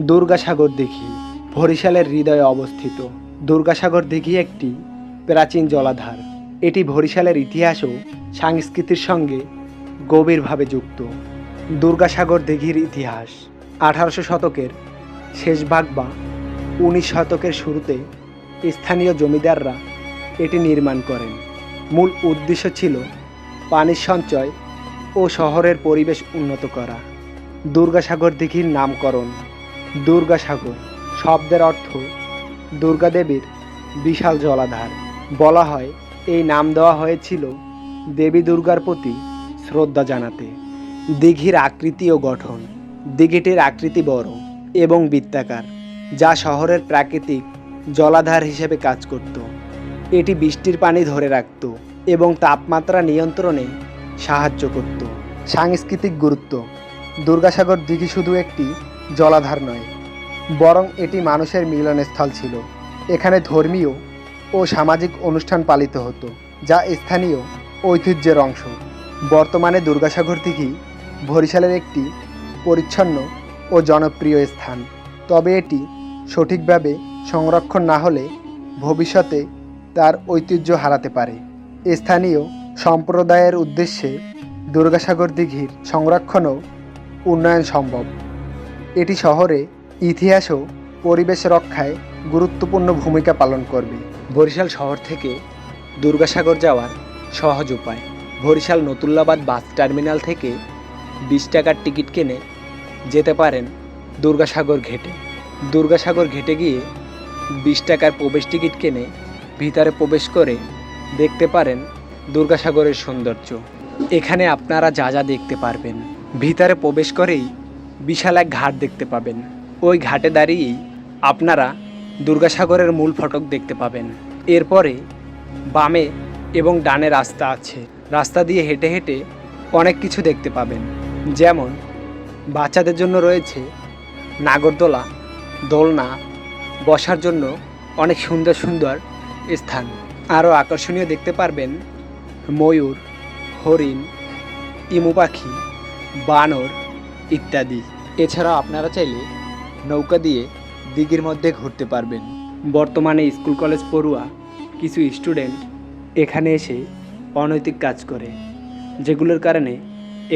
দুর্গাসাগর দিঘি, বরিশালের হৃদয়ে অবস্থিত। দুর্গাসাগর দিঘি একটি প্রাচীন জলাধার। এটি বরিশালের ইতিহাস ও সংস্কৃতির সঙ্গে গভীরভাবে যুক্ত। দুর্গাসাগর দিঘির ইতিহাস আঠারোশো শতকের শেষ ভাগ বা উনিশ শতকের শুরুতে স্থানীয় জমিদাররা এটি নির্মাণ করেন। মূল উদ্দেশ্য ছিল পানির সঞ্চয় ও শহরের পরিবেশ উন্নত করা। দুর্গাসাগর দিঘির নামকরণ দুর্গাসাগর শব্দের অর্থ দুর্গাদেবীর বিশাল জলাধার। বলা হয়, এই নাম দেওয়া হয়েছিল দেবী দুর্গার প্রতি শ্রদ্ধা জানাতে। দিঘির আকৃতি ও গঠন। দিঘিটির আকৃতি বড় এবং বৃত্তাকার, যা শহরের প্রাকৃতিক জলাধার হিসেবে কাজ করত। এটি বৃষ্টির পানি ধরে রাখত এবং তাপমাত্রা নিয়ন্ত্রণে সাহায্য করত। সাংস্কৃতিক গুরুত্ব। দুর্গাসাগর দিঘি শুধু একটি জলাধার নয়, বরং এটি মানুষের মিলনস্থল ছিল। এখানে ধর্মীয় ও সামাজিক অনুষ্ঠান পালিত হতো, যা স্থানীয় ঐতিহ্যের অংশ। বর্তমানে দুর্গাসাগর দিঘি বরিশালের একটি পরিচ্ছন্ন ও জনপ্রিয় স্থান। তবে এটি সঠিকভাবে সংরক্ষণ না হলে ভবিষ্যতে তার ঐতিহ্য হারাতে পারে। স্থানীয় সম্প্রদায়ের উদ্দেশ্যে দুর্গাসাগর দিঘির সংরক্ষণ ও উন্নয়ন সম্ভব। এটি শহরে ইতিহাস ও পরিবেশ রক্ষায় গুরুত্বপূর্ণ ভূমিকা পালন করবে। বরিশাল শহর থেকে দুর্গাসাগর যাওয়ার সহজ উপায়। বরিশাল নতুল্লাবাদ বাস টার্মিনাল থেকে বিশ টাকার টিকিট কিনে যেতে পারেন দুর্গাসাগর ঘেটে। দুর্গাসাগর ঘেটে গিয়ে বিশ টাকার প্রবেশ টিকিট কিনে ভিতরে প্রবেশ করে দেখতে পারেন দুর্গাসাগরের সৌন্দর্য। এখানে আপনারা যা যা দেখতে পারবেন। ভিতরে প্রবেশ করেই বিশাল এক ঘাট দেখতে পাবেন। ওই ঘাটে দাঁড়িয়েই আপনারা দুর্গাসাগরের মূল ফটক দেখতে পাবেন। এরপরে বামে এবং ডানে রাস্তা আছে। রাস্তা দিয়ে হেঁটে হেঁটে অনেক কিছু দেখতে পাবেন। যেমন বাচ্চাদের জন্য রয়েছে নাগরদোলা, দোলনা, বসার জন্য অনেক সুন্দর সুন্দর স্থান। আরও আকর্ষণীয় দেখতে পারবেন ময়ূর, হরিণ, ইমু পাখি, বানর ইত্যাদি। এছাড়াও আপনারা চাইলে নৌকা দিয়ে দিঘির মধ্যে ঘুরতে পারবেন। বর্তমানে স্কুল কলেজ পড়ুয়া কিছু স্টুডেন্ট এখানে এসে অনৈতিক কাজ করে, যেগুলোর কারণে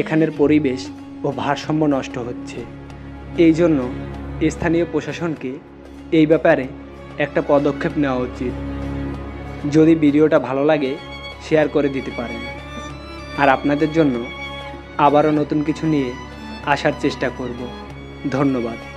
এখানের পরিবেশ ও ভারসাম্য নষ্ট হচ্ছে। এই জন্য স্থানীয় প্রশাসনকে এই ব্যাপারে একটা পদক্ষেপ নেওয়া উচিত। যদি ভিডিওটা ভালো লাগে, শেয়ার করে দিতে পারেন। আর আপনাদের জন্য আবারও নতুন কিছু নিয়ে আসার চেষ্টা করব। ধন্যবাদ।